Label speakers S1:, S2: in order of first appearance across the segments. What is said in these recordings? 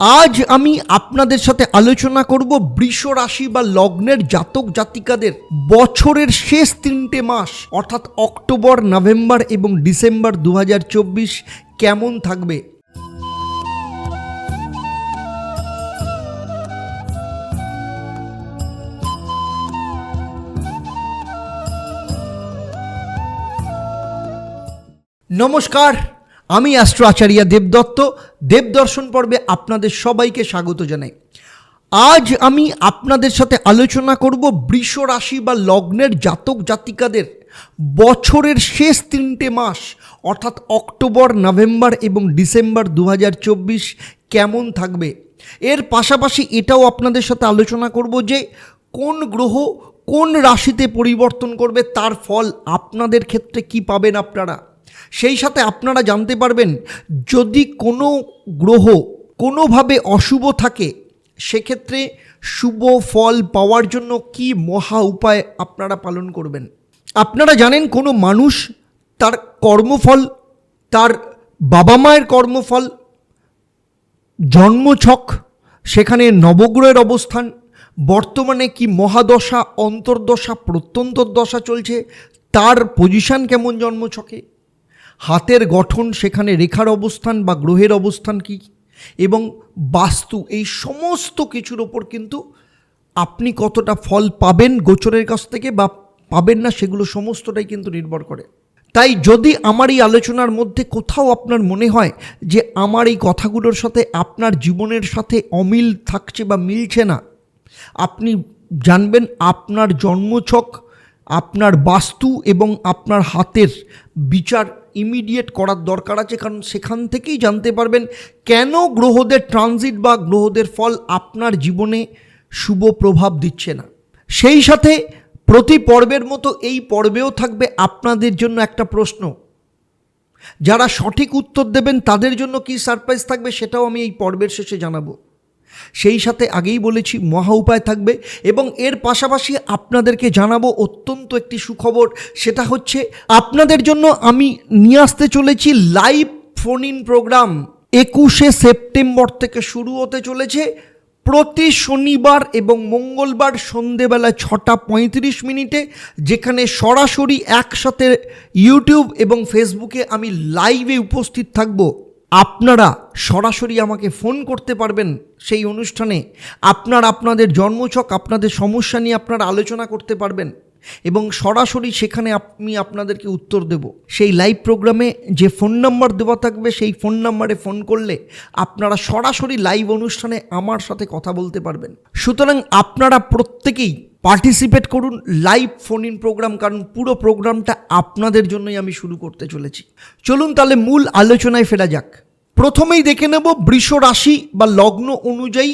S1: আজ আমি আপনাদের সাথে আলোচনা করব বৃষ রাশি বা লগ্নের জাতক জাতিকাদের বছরের শেষ তিনটে মাস, অর্থাৎ অক্টোবর, নভেম্বর এবং ডিসেম্বর দু হাজার চব্বিশ কেমন থাকবে? নমস্কার, আমি অ্যাস্ট্রো আচার্য দেবদত্ত। দেবদর্শন পর্বে আপনাদের সবাইকে স্বাগত জানাই। আজ আমি আপনাদের সাথে আলোচনা করব বৃষ রাশি বা লগ্নের জাতক জাতিকাদের বছরের শেষ তিনটে মাস, অর্থাৎ অক্টোবর, নভেম্বর এবং ডিসেম্বর দু হাজার চব্বিশ কেমন থাকবে? এর পাশাপাশি এটাও আপনাদের সাথে আলোচনা করব যে কোন গ্রহ কোন রাশিতে পরিবর্তন করবে, তার ফল আপনাদের ক্ষেত্রে কি পাবেন আপনারা? সেই সাথে আপনারা জানতে পারবেন, যদি কোনো গ্রহ কোনোভাবে অশুভ থাকে, সেক্ষেত্রে শুভ ফল পাওয়ার জন্য কি মহা উপায় আপনারা পালন করবেন? আপনারা জানেন কোনো মানুষ তার কর্মফল, তার বাবা মায়ের কর্মফল, জন্মছক, সেখানে নবগ্রহের অবস্থান, বর্তমানে কি মহাদশা, অন্তর্দশা প্রত্যন্তর দশা চলছে, তার পজিশন কেমন জন্মছকে? হাতের গঠন, সেখানে রেখার অবস্থান বা গ্রহের অবস্থান কি? এবং বাস্তু, এই সমস্ত কিছুর ওপর কিন্তু আপনি কতটা ফল পাবেন গোচরের কাছ থেকে বা পাবেন না, সেগুলো সমস্তটাই কিন্তু নির্ভর করে। তাই যদি আমার এই আলোচনার মধ্যে কোথাও আপনার মনে হয় যে আমার এই কথাগুলোর সাথে আপনার জীবনের সাথে অমিল থাকছে বা মিলছে না, আপনি জানবেন আপনার জন্মছক, আপনার বাস্তু এবং আপনার হাতের বিচার ইমিডিয়েট করার দরকার আছে, কারণ সেখান থেকেই জানতে পারবেন কেন গ্রহদের ট্রানজিট বা গ্রহদের ফল আপনার জীবনে শুভ প্রভাব দিচ্ছে না। সেই সাথে প্রতি পর্বের মতো এই পর্বেও থাকবে আপনাদের জন্য একটা প্রশ্ন। যারা সঠিক উত্তর দেবেন তাদের জন্য কি সারপ্রাইজ থাকবে সেটাও আমি এই পর্বের শেষে জানাব। সেই সাথে আগেই বলেছি মহা উপায় থাকবে এবং এর পাশাপাশি আপনাদেরকে জানাব অত্যন্ত একটি সুখবর, সেটা হচ্ছে আপনাদের জন্য আমি নিয়ে আসতে চলেছি লাইভ ফোন ইন প্রোগ্রাম একুশে সেপ্টেম্বর থেকে শুরু হতে চলেছে। প্রতি শনিবার এবং মঙ্গলবার সন্ধেবেলা ছটা পঁয়ত্রিশ মিনিটে, যেখানে সরাসরি একসাথে ইউটিউব এবং ফেসবুকে আমি লাইভে উপস্থিত থাকব। আপনারা সরাসরি আমাকে ফোন করতে পারবেন সেই অনুষ্ঠানে। আপনার আপনাদের জন্মছক, আপনাদের সমস্যা নিয়ে আপনারা আলোচনা করতে পারবেন। এবং সরাসরি সেখানে আমি আপনাদেরকে উত্তর দেব। সেই লাইভ প্রোগ্রামে যে ফোন নাম্বার দেওয়া থাকবে, সেই ফোন নাম্বারে ফোন করলে আপনারা সরাসরি লাইভ অনুষ্ঠানে আমার সাথে কথা বলতে পারবেন। সুতরাং আপনারা প্রত্যেকেই পার্টিসিপেট করুন লাইভ ফোন ইন প্রোগ্রাম কারণ পুরো প্রোগ্রামটা আপনাদের জন্যই আমি শুরু করতে চলেছি। চলুন তাহলে মূল আলোচনায় ফেরা যাক। প্রথমেই দেখে নেব বৃষ রাশি বা লগ্ন অনুযায়ী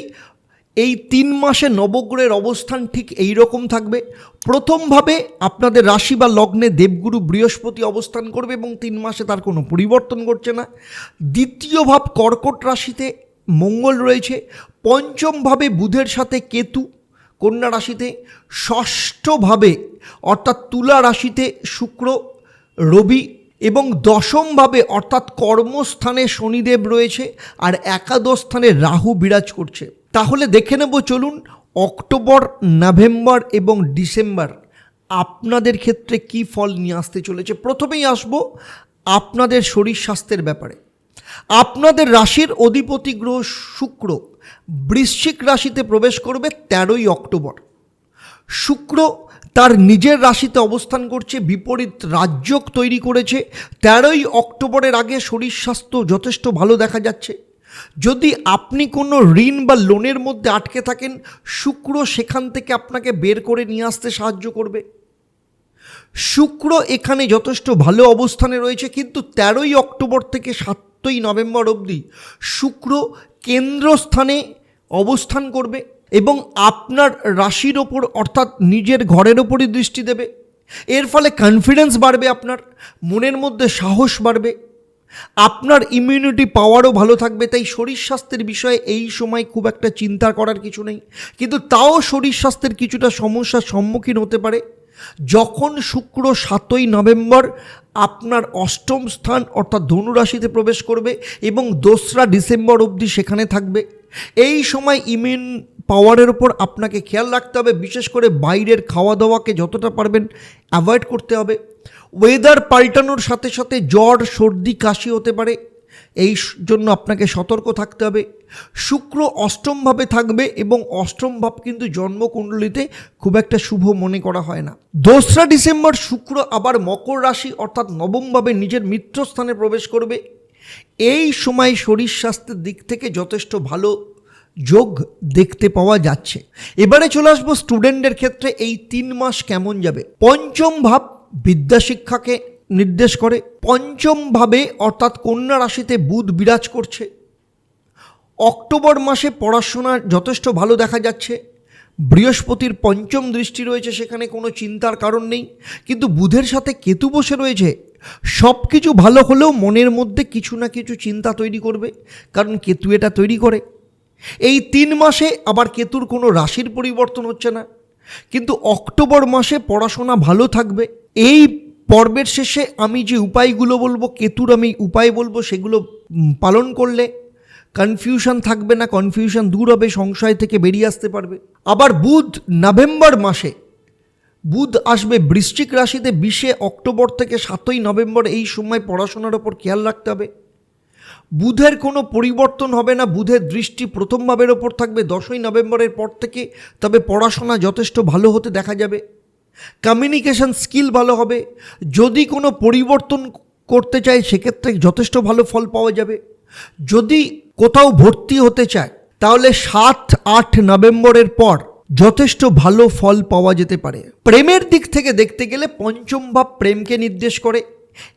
S1: এই তিন মাসে নবগ্রহের অবস্থান ঠিক এই রকম থাকবে। প্রথমভাবে আপনাদের রাশি বা লগ্নে দেবগুরু বৃহস্পতি অবস্থান করবে এবং তিন মাসে তার কোনো পরিবর্তন ঘটছে না। দ্বিতীয় ভাব কর্কট রাশিতে মঙ্গল রয়েছে। পঞ্চমভাবে বুধের সাথে কেতু কন্যা রাশিতে ষষ্ঠভাবে, অর্থাৎ তুলা রাশিতে শুক্র, রবি এবং দশমভাবে, অর্থাৎ কর্মস্থানে শনিদেব রয়েছে আর একাদশ স্থানে রাহু বিরাজ করছে। তাহলে দেখে নেব চলুন অক্টোবর, নভেম্বর এবং ডিসেম্বর আপনাদের ক্ষেত্রে কি ফল নিয়ে আসতে চলেছে। প্রথমেই আসব আপনাদের শরীর স্বাস্থ্যের ব্যাপারে। আপনাদের রাশির অধিপতি গ্রহ শুক্র। বৃশ্চিক রাশিতে প্রবেশ করবে তেরোই অক্টোবর। শুক্র তার নিজের রাশিতে অবস্থান করছে, বিপরীত রাজ্যক তৈরি করেছে। তেরোই অক্টোবরের আগে শরীর স্বাস্থ্য যথেষ্ট ভালো দেখা যাচ্ছে। যদি আপনি কোনো ঋণ বা লোনের মধ্যে আটকে থাকেন, শুক্র সেখান থেকে আপনাকে বের করে নিয়ে আসতে সাহায্য করবে। শুক্র এখানে যথেষ্ট ভালো অবস্থানে রয়েছে, কিন্তু তেরোই অক্টোবর থেকে সাতই নভেম্বর অবধি শুক্র কেন্দ্রস্থানে অবস্থান করবে এবং আপনার রাশির ওপর অর্থাৎ নিজের ঘরের ওপরই দৃষ্টি দেবে। এর ফলে কনফিডেন্স বাড়বে আপনার, মনের মধ্যে সাহস বাড়বে, আপনার ইমিউনিটি পাওয়ারও ভালো থাকবে। তাই শরীর স্বাস্থ্যের বিষয়ে এই সময় খুব একটা চিন্তা করার কিছু নেই। কিন্তু তাও শরীর স্বাস্থ্যের কিছুটা সমস্যার সম্মুখীন হতে পারে। যখন শুক্র সাতই নভেম্বর আপনার অষ্টম স্থান অর্থাৎ ধনুরাশিতে প্রবেশ করবে এবং দোসরা ডিসেম্বর অবধি সেখানে থাকবে, এই সময় ইমিউন পাওয়ারের ওপর আপনাকে খেয়াল রাখতে হবে। বিশেষ করে বাইরের খাওয়া দাওয়াকে যতটা পারবেন অ্যাভয়েড করতে হবে। ওয়েদার পাল্টানোর সাথে সাথে জ্বর, সর্দি, কাশি হতে পারে। এই জন্য আপনাকে সতর্ক থাকতে হবে। শুক্র অষ্টমভাবে থাকবে এবং অষ্টম ভাব কিন্তু জন্মকুণ্ডলিতে খুব একটা শুভ মনে করা হয় না। দোসরা ডিসেম্বর শুক্র আবার মকর রাশি অর্থাৎ নবমভাবে নিজের মিত্রস্থানে প্রবেশ করবে। এই সময় শরীর স্বাস্থ্যের দিক থেকে যথেষ্ট ভালো যোগ দেখতে পাওয়া যাচ্ছে। এবারে চলে আসব স্টুডেন্টদের ক্ষেত্রে এই তিন মাস কেমন যাবে? পঞ্চম ভাব বিদ্যাশিক্ষাকে নির্দেশ করে পঞ্চমভাবে অর্থাৎ কন্যা রাশিতে বুধ বিরাজ করছে। অক্টোবর মাসে পড়াশোনা যথেষ্ট ভালো দেখা যাচ্ছে। বৃহস্পতির পঞ্চম দৃষ্টি রয়েছে, সেখানে কোনো চিন্তার কারণ নেই। কিন্তু বুধের সাথে কেতু বসে রয়েছে সব কিছু ভালো হলেও মনের মধ্যে কিছু না কিছু চিন্তা তৈরি করবে, কারণ কেতু এটা তৈরি করে। এই তিন মাসে আবার কেতুর কোনো রাশির পরিবর্তন হচ্ছে না। কিন্তু অক্টোবর মাসে পড়াশোনা ভালো থাকবে, এই পর্বের শেষে আমি যে উপায়গুলো বলব, কেতুর আমি উপায় বলব, সেগুলো পালন করলে কনফিউশন থাকবে না কনফিউশন দূর হবে, সংশয় থেকে বেরিয়ে আসতে পারবে। আবার বুধ নভেম্বর মাসে, বুধ আসবে বৃশ্চিক রাশিতে, বিশে অক্টোবর থেকে সাতই নভেম্বর, এই সময় পড়াশোনার ওপর খেয়াল রাখতে হবে। বুধের কোনো পরিবর্তন হবে না, বুধের দৃষ্টি প্রথম ভাবের ওপর থাকবে, দশই নভেম্বরের পর থেকে, তবে পড়াশোনা যথেষ্ট ভালো হতে দেখা যাবে। কমিউনিকেশন স্কিল ভালো হবে। যদি কোনো পরিবর্তন করতে চায়, সেক্ষেত্রে যথেষ্ট ভালো ফল পাওয়া যাবে। যদি কোথাও ভর্তি হতে চায়, তাহলে সাত, আট নভেম্বরের পর যথেষ্ট ভালো ফল পাওয়া যেতে পারে। প্রেমের দিক থেকে দেখতে গেলে পঞ্চম ভাব প্রেমকে নির্দেশ করে।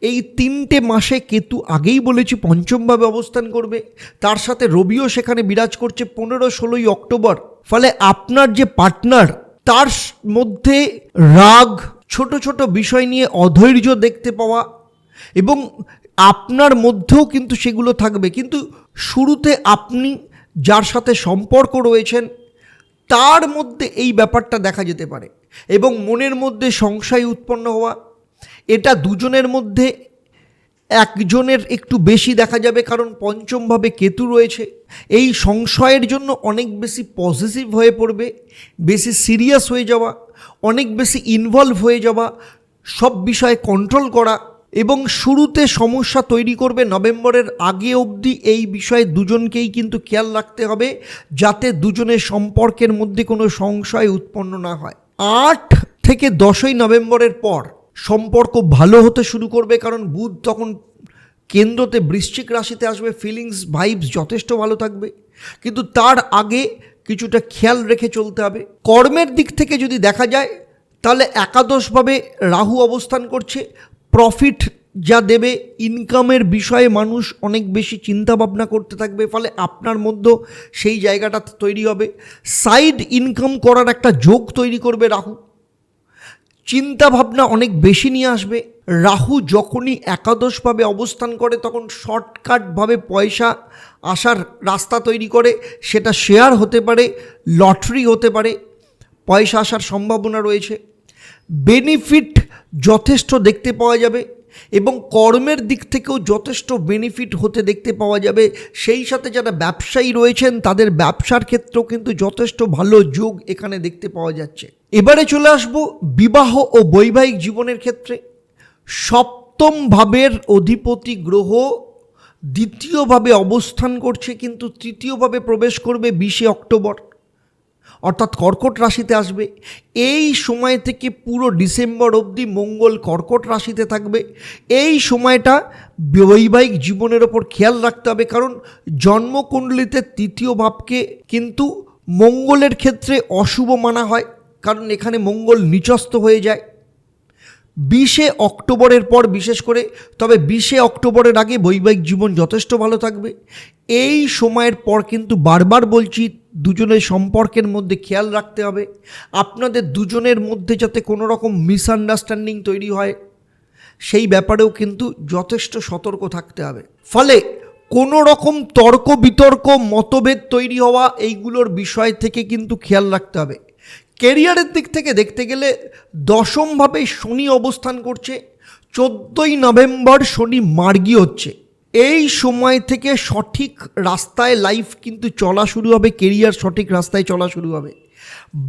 S1: এই তিনটে মাসে কেতু আগেই বলেছি পঞ্চমভাবে অবস্থান করবে। তার সাথে রবিও সেখানে বিরাজ করছে পনেরো, ষোলোই অক্টোবর। ফলে আপনার যে পার্টনার তার মধ্যে রাগ, ছোট ছোট বিষয় নিয়ে অধৈর্য দেখতে পাওয়া এবং আপনার মধ্যেও কিন্তু সেগুলো থাকবে। কিন্তু শুরুতে আপনি যার সাথে সম্পর্ক রয়েছেন, তার মধ্যে এই ব্যাপারটা দেখা যেতে পারে এবং মনের মধ্যে সংশয় উৎপন্ন হওয়া, এটা দুজনের মধ্যে একজনের একটু বেশি দেখা যাবে, কারণ পঞ্চমভাবে কেতু রয়েছে। এই সংশয়ের জন্য অনেক বেশি পজিটিভ হয়ে পড়বে, বেশি সিরিয়াস হয়ে যাওয়া, অনেক বেশি ইনভলভ হয়ে যাওয়া, সব বিষয়ে কন্ট্রোল করা এবং শুরুতে সমস্যা তৈরি করবে নভেম্বরের আগে অবধি। এই বিষয়ে দুজনকেই কিন্তু খেয়াল রাখতে হবে, যাতে দুজনের সম্পর্কের মধ্যে কোনো সংশয় উৎপন্ন না হয়। আট থেকে দশই নভেম্বরের পর সম্পর্ক ভালো হতে শুরু করবে, কারণ বুধ তখন কেন্দ্রতে বৃশ্চিক রাশিতে আসবে ফিলিংস ভাইবস যথেষ্ট ভালো থাকবে। কিন্তু তার আগে কিছুটা খেয়াল রেখে চলতে হবে। কর্মের দিক থেকে যদি দেখা যায়, তাহলে একাদশভাবে রাহু অবস্থান করছে। প্রফিট যা দেবে ইনকামের বিষয়ে মানুষ অনেক বেশি চিন্তা ভাবনা করতে থাকবে, ফলে আপনার মধ্যেও সেই জায়গাটা তৈরি হবে। সাইড ইনকাম করার একটা যোগ তৈরি করবে রাহু। চিন্তা ভাবনা অনেক বেশি নিয়ে আসবে। রাহু যখনই একাদশভাবে অবস্থান করে, তখন শর্টকাটভাবে পয়সা আসার রাস্তা তৈরি করে, সেটা শেয়ার হতে পারে, লটারি হতে পারে, পয়সা আসার সম্ভাবনা রয়েছে। বেনিফিট যথেষ্ট দেখতে পাওয়া যাবে। এবং কর্মের দিক থেকেও যথেষ্ট বেনিফিট হতে দেখতে পাওয়া যাবে। সেই সাথে যারা ব্যবসায়ী রয়েছেন, তাদের ব্যবসার ক্ষেত্রেও কিন্তু যথেষ্ট ভালো যোগ এখানে দেখতে পাওয়া যাচ্ছে। এবারে চলে আসব বিবাহ ও বৈবাহিক জীবনের ক্ষেত্রে। সপ্তম ভাবের অধিপতি গ্রহ দ্বিতীয়ভাবে অবস্থান করছে, কিন্তু তৃতীয়ভাবে প্রবেশ করবে বিশে অক্টোবর। অর্থাৎ কর্কট রাশিতে আসবে। এই সময় থেকে পুরো ডিসেম্বর অবধি মঙ্গল কর্কট রাশিতে থাকবে। এই সময়টা বৈবাহিক জীবনের ওপর খেয়াল রাখতে হবে, কারণ জন্মকুণ্ডলিতে তৃতীয় ভাবকে কিন্তু মঙ্গলের ক্ষেত্রে অশুভ মানা হয়, কারণ এখানে মঙ্গল নিচস্ত হয়ে যায়। বিশে অক্টোবরের পর বিশেষ করে, তবে বিশে অক্টোবরের আগে বৈবাহিক জীবন যথেষ্ট ভালো থাকবে। এই সময়ের পর কিন্তু বারবার বলছি, দুজনের সম্পর্কের মধ্যে খেয়াল রাখতে হবে। আপনাদের দুজনের মধ্যে যাতে কোনো রকম মিসআন্ডারস্ট্যান্ডিং তৈরি হয়, সেই ব্যাপারেও কিন্তু যথেষ্ট সতর্ক থাকতে হবে। ফলে কোনো রকম তর্ক বিতর্ক, মতভেদ তৈরি হওয়া, এইগুলোর বিষয় থেকে কিন্তু খেয়াল রাখতে হবে। কেরিয়ারের দিক থেকে দেখতে গেলে দশমভাবে শনি অবস্থান করছে, চোদ্দোই নভেম্বর শনি মার্গী হচ্ছে। এই সময় থেকে সঠিক রাস্তায় লাইফ কিন্তু চলা শুরু হবে কেরিয়ার সঠিক রাস্তায় চলা শুরু হবে।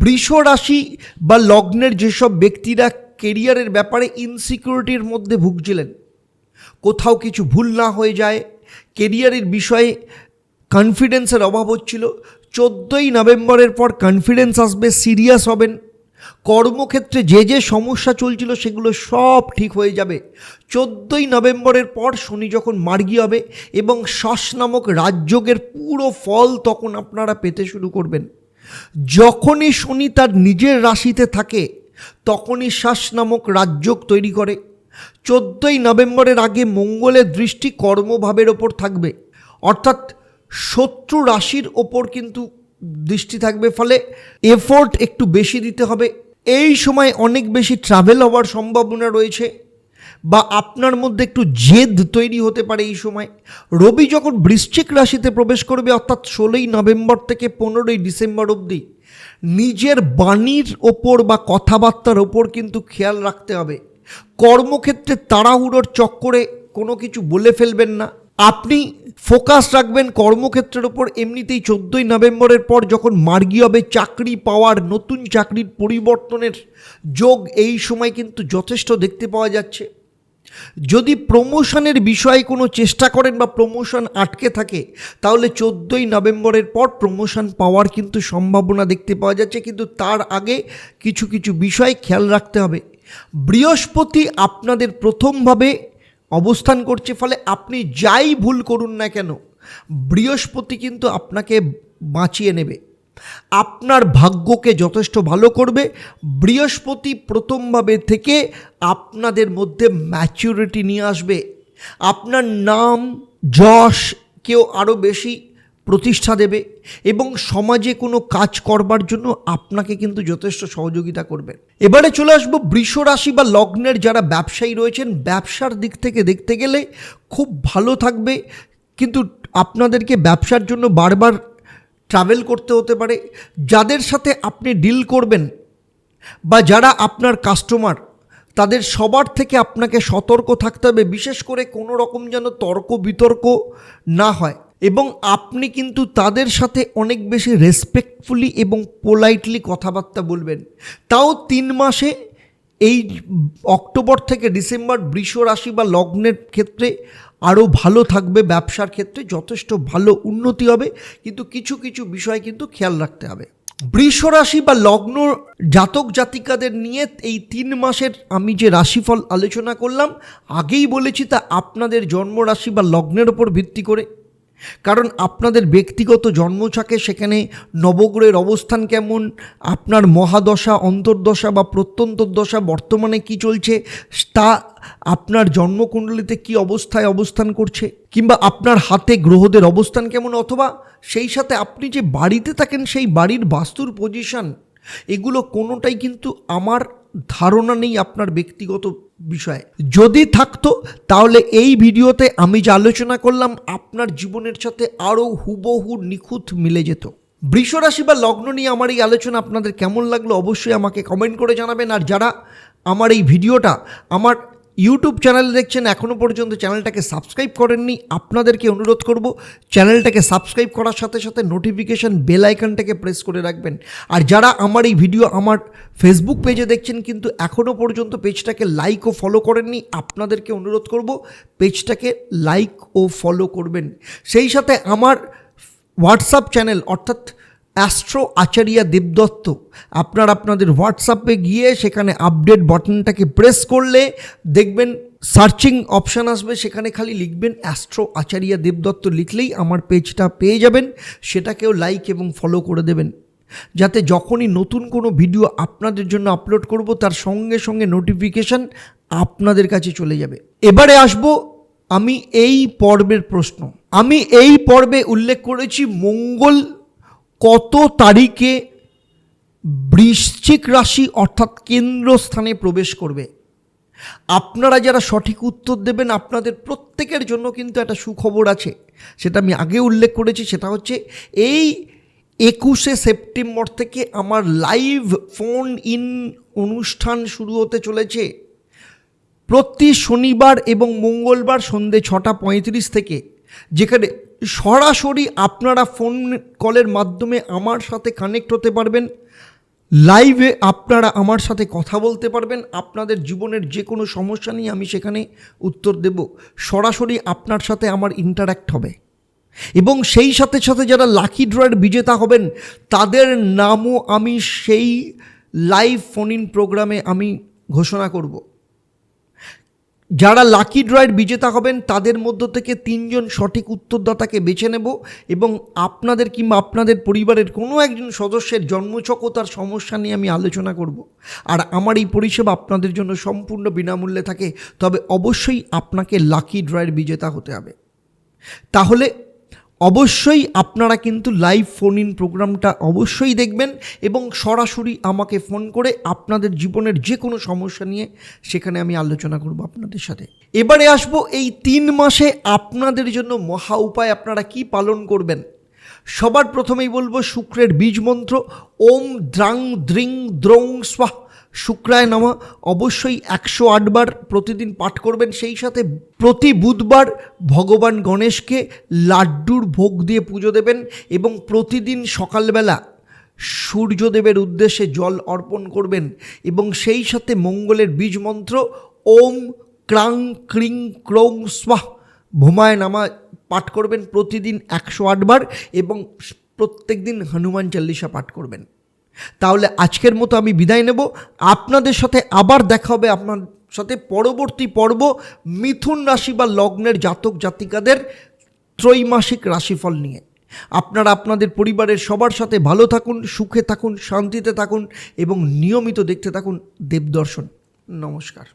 S1: বৃষ রাশি বা লগ্নের যেসব ব্যক্তিরা কেরিয়ারের ব্যাপারে ইনসিকিউরিটির মধ্যে ভুগছিলেন, কোথাও কিছু ভুল না হয়ে যায় কেরিয়ারের বিষয়ে কনফিডেন্সের অভাব হচ্ছিল চোদ্দোই নভেম্বরের পর কনফিডেন্স আসবে সিরিয়াস হবেন। কর্মক্ষেত্রে যে যে সমস্যা চলছিল সেগুলো সব ঠিক হয়ে যাবে। চোদ্দোই নভেম্বরের পর শনি যখন মার্গী হবে এবং শ্বাস নামক রাজযোগের পুরো ফল তখন আপনারা পেতে শুরু করবেন। যখনই শনি তার নিজের রাশিতে থাকে, তখনই শ্বাস নামক রাজযোগ তৈরি করে। চোদ্দোই নভেম্বরের আগে মঙ্গলের দৃষ্টি কর্মভাবের ওপর থাকবে। অর্থাৎ শত্রু রাশির ওপর কিন্তু দৃষ্টি থাকবে, ফলে এফোর্ট একটু বেশি দিতে হবে। এই সময় অনেক বেশি ট্রাভেল হওয়ার সম্ভাবনা রয়েছে, বা আপনার মধ্যে একটু জেদ তৈরি হতে পারে এই সময়। রবি যখন বৃশ্চিক রাশিতে প্রবেশ করবে, অর্থাৎ ষোলোই নভেম্বর থেকে পনেরোই ডিসেম্বর অবধি, নিজের বাণীর ওপর বা কথাবার্তার ওপর কিন্তু খেয়াল রাখতে হবে। কর্মক্ষেত্রে তাড়াহুড়োর চক্করে কোনো কিছু বলে ফেলবেন না। আপনি ফোকাস রাখবেন কর্মক্ষেত্রের ওপর এমনিতেই চোদ্দোই নভেম্বরের পর যখন মার্গী হবে, চাকরি পাওয়ার, নতুন চাকরির পরিবর্তনের যোগ, এই সময় কিন্তু যথেষ্ট দেখতে পাওয়া যাচ্ছে। যদি প্রমোশনের বিষয়ে কোনো চেষ্টা করেন বা প্রমোশন আটকে থাকে, তাহলে চোদ্দোই নভেম্বরের পর প্রমোশন পাওয়ার কিন্তু সম্ভাবনা দেখতে পাওয়া যাচ্ছে, কিন্তু তার আগে কিছু কিছু বিষয় খেয়াল রাখতে হবে। বৃহস্পতি আপনাদের প্রথমভাবে অবস্থান করছে ফলে আপনি যাই ভুল করুন না কেন, বৃহস্পতি কিন্তু আপনাকে বাঁচিয়ে নেবে। আপনার ভাগ্যকে যথেষ্ট ভালো করবে। বৃহস্পতি প্রথমভাবে থেকে আপনাদের মধ্যে ম্যাচুরিটি নিয়ে আসবে। আপনার নাম, যশ কেউ আরও বেশি প্রতিষ্ঠা দেবে এবং সমাজে কোনো কাজ করবার জন্য আপনাকে কিন্তু যথেষ্ট সহযোগিতা করবে। এবারে চলে আসব বৃষ রাশি বা লগ্নের যারা ব্যবসায়ী রয়েছেন, ব্যবসার দিক থেকে দেখতে গেলে খুব ভালো থাকবে। কিন্তু আপনাদেরকে ব্যবসার জন্য বারবার ট্রাভেল করতে হতে পারে। যাদের সাথে আপনি ডিল করবেন বা যারা আপনার কাস্টমার তাদের সবার থেকে আপনাকে সতর্ক থাকতে হবে। বিশেষ করে কোনো রকম যেন তর্ক বিতর্ক না হয়। এবং আপনি কিন্তু তাদের সাথে অনেক বেশি রেসপেক্টফুলি এবং পোলাইটলি কথাবার্তা বলবেন। তাও তিন মাসে এই অক্টোবর থেকে ডিসেম্বর বৃষ রাশি বা লগ্নের ক্ষেত্রে আরও ভালো থাকবে, ব্যবসার ক্ষেত্রে যথেষ্ট ভালো উন্নতি হবে। কিন্তু কিছু কিছু বিষয় কিন্তু খেয়াল রাখতে হবে। বৃষ রাশি বা লগ্ন জাতক জাতিকাদের নিয়ে এই তিন মাসের আমি যে রাশিফল আলোচনা করলাম, আগেই বলেছি তা আপনাদের জন্ম রাশি বা লগ্নের ওপর ভিত্তি করে। কারণ আপনাদের ব্যক্তিগত জন্মছকে সেখানে নবগ্রহের অবস্থান কেমন, আপনার মহাদশা, অন্তর্দশা বা প্রত্যন্তর্দশা বর্তমানে কি চলছে, তা আপনার জন্মকুণ্ডলিতে কি অবস্থায় অবস্থান করছে, কিংবা আপনার হাতে গ্রহদের অবস্থান কেমন, অথবা সেই সাথে আপনি যে বাড়িতে থাকেন সেই বাড়ির বাস্তুর পজিশন এগুলো কোনোটাই কিন্তু আমার ধারণা নেই আপনার ব্যক্তিগত বিষয়ে। যদি থাকতো, তাহলে এই ভিডিওতে আমি যে আলোচনা করলাম, আপনার জীবনের সাথে আরও হুবহু নিখুঁত মিলে যেত। বৃষরাশি বা লগ্ন নিয়ে আমার এই আলোচনা আপনাদের কেমন লাগল অবশ্যই আমাকে কমেন্ট করে জানাবেন। আর যারা আমার এই ভিডিওটা, আমার ইউটিউব চ্যানেল দেখছেন এখনও পর্যন্ত চ্যানেলটাকে সাবস্ক্রাইব করেননি, আপনাদেরকে অনুরোধ করব চ্যানেলটাকে সাবস্ক্রাইব করার সাথে সাথে নোটিফিকেশান বেল আইকনটাকে প্রেস করে রাখবেন। আর যারা আমার এই ভিডিও আমার ফেসবুক পেজে দেখছেন, কিন্তু এখনও পর্যন্ত পেজটাকে লাইক ও ফলো করেননি, আপনাদেরকে অনুরোধ করব পেজটাকে লাইক ও ফলো করবেন। সেই সাথে আমার হোয়াটসঅ্যাপ চ্যানেল অর্থাৎ অ্যাস্ট্রো আচারিয়া দেবদত্ত আপনার আপনাদের হোয়াটসঅ্যাপে গিয়ে সেখানে আপডেট বাটনটাকে প্রেস করলে দেখবেন সার্চিং অপশান আসবে সেখানে খালি লিখবেন অ্যাস্ট্রো আচারিয়া দেবদত্ত লিখলেই আমার পেজটা পেয়ে যাবেন সেটাকেও লাইক এবং ফলো করে দেবেন যাতে যখনই নতুন কোনো ভিডিও আপনাদের জন্য আপলোড করব তার সঙ্গে সঙ্গে নোটিফিকেশান আপনাদের কাছে চলে যাবে এবারে আসব আমি এই পর্বের প্রশ্ন আমি এই পর্বে উল্লেখ করেছি মঙ্গল কত তারিখে বৃশ্চিক রাশি অর্থাৎ কেন্দ্রস্থানে প্রবেশ করবে? আপনারা যারা সঠিক উত্তর দেবেন, আপনাদের প্রত্যেকের জন্য কিন্তু একটা সুখবর আছে। সেটা আমি আগে উল্লেখ করেছি, সেটা হচ্ছে এই একুশে সেপ্টেম্বর থেকে আমার লাইভ ফোন ইন অনুষ্ঠান শুরু হতে চলেছে। প্রতি শনিবার এবং মঙ্গলবার সন্ধে ছটা পঁয়ত্রিশ থেকে, যেখানে সরাসরি আপনারা ফোন কলের মাধ্যমে আমার সাথে কানেক্ট হতে পারবেন। লাইভে আপনারা আমার সাথে কথা বলতে পারবেন। আপনাদের জীবনের যে কোনো সমস্যা নিয়ে আমি সেখানে উত্তর দেব। সরাসরি আপনার সাথে আমার ইন্টারাক্ট হবে। এবং সেই সাথে সাথে যারা লাকি ড্রয়ের বিজেতা হবেন, তাদের নামও আমি সেই লাইভ ফোন ইন প্রোগ্রামে আমি ঘোষণা করব। যারা লাকি ড্রয়ের বিজেতা হবেন, তাদের মধ্য থেকে তিনজন সঠিক উত্তরদাতাকে বেছে নেব এবং আপনাদের কিংবা আপনাদের পরিবারের কোনো একজন সদস্যের জন্মচকতার সমস্যা নিয়ে আমি আলোচনা করব। আর আমার এই পরিষেবা আপনাদের জন্য সম্পূর্ণ বিনামূল্যে থাকে, তবে অবশ্যই আপনাকে লাকি ড্রয়ের বিজেতা হতে হবে। তাহলে অবশ্যই আপনারা কিন্তু লাইভ ফোন ইন প্রোগ্রামটা অবশ্যই দেখবেন এবং সরাসরি আমাকে ফোন করে আপনাদের জীবনের যে কোনো সমস্যা নিয়ে সেখানে আমি আলোচনা করব আপনাদের সাথে। এবারে আসব এই তিন মাসে আপনাদের জন্য মহা উপায় আপনারা কি পালন করবেন? সবার প্রথমেই বলব শুক্রের বীজ মন্ত্র, ওম দ্রাং দ্রিং দ্রৌং স্বাহ। শুক্রায় নামা, অবশ্যই একশো আটবার প্রতিদিন পাঠ করবেন। সেই সাথে প্রতি বুধবার ভগবান গণেশকে লাড্ডুর ভোগ দিয়ে পুজো দেবেন এবং প্রতিদিন সকালবেলা সূর্যদেবের উদ্দেশ্যে জল অর্পণ করবেন এবং সেই সাথে মঙ্গলের বীজ মন্ত্র, ওম ক্রাং ক্রিং ক্রৌং স্বাহ ভোমায় নামা পাঠ করবেন প্রতিদিন একশো আটবার এবং প্রত্যেক দিন হনুমান চল্লিশা পাঠ করবেন। তাহলে আজকের মতো আমি বিদায় নেব। আপনাদের সাথে আবার দেখা হবে আপনার সাথে পরবর্তী পর্ব মিথুন রাশি বা লগ্নের জাতক জাতিকাদের ত্রৈমাসিক রাশিফল নিয়ে। আপনারা আপনাদের পরিবারের সবার সাথে ভালো থাকুন, সুখে থাকুন, শান্তিতে থাকুন এবং নিয়মিত দেখতে থাকুন দেবদর্শন। নমস্কার।